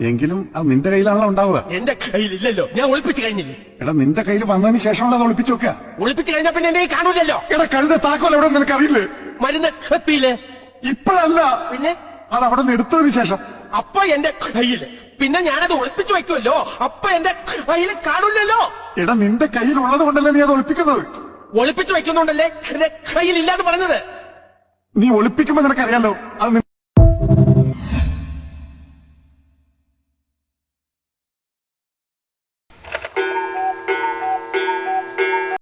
എങ്കിലും അത് നിന്റെ കയ്യിലാണല്ലോ ഉണ്ടാവുക. എന്റെ കയ്യിലില്ലല്ലോ. ഞാൻ ഒളിപ്പിച്ചു കഴിഞ്ഞില്ലേ? എടാ നിന്റെ കയ്യിൽ വന്നതിന് ശേഷമുള്ള അത് ഒളിപ്പിച്ചു വെക്കുക? ഒളിപ്പിച്ചു കഴിഞ്ഞാ പിന്നെ എന്നെ കാണൂലല്ലോ. എടാ കഴുത താക്കോൽ എവിടെ നിനക്ക് അറിയില്ലേ? മരുന്ന് കപ്പിയില്ലേ ഇപ്പോഴല്ല. പിന്നെ? അത് അവിടെ നിന്ന് എടുത്തതിന് ശേഷം. അപ്പൊ എന്റെ കയ്യിൽ. പിന്നെ ഞാനത് ഒളിപ്പിച്ചു വെക്കുമല്ലോ. അപ്പൊ എന്റെ കയ്യിൽ കാണൂലല്ലോ. എടാ നിന്റെ കയ്യിലുള്ളത് കൊണ്ടല്ലേ നീ അത് ഒളിപ്പിക്കുന്നത്? ഒളിപ്പിച്ചു വെക്കുന്നുണ്ടല്ലേ എന്റെ കയ്യിൽ ഇല്ലാന്ന് പറഞ്ഞത്? നീ ഒളിപ്പിക്കുമ്പോ നിനക്കറിയാലോ അത്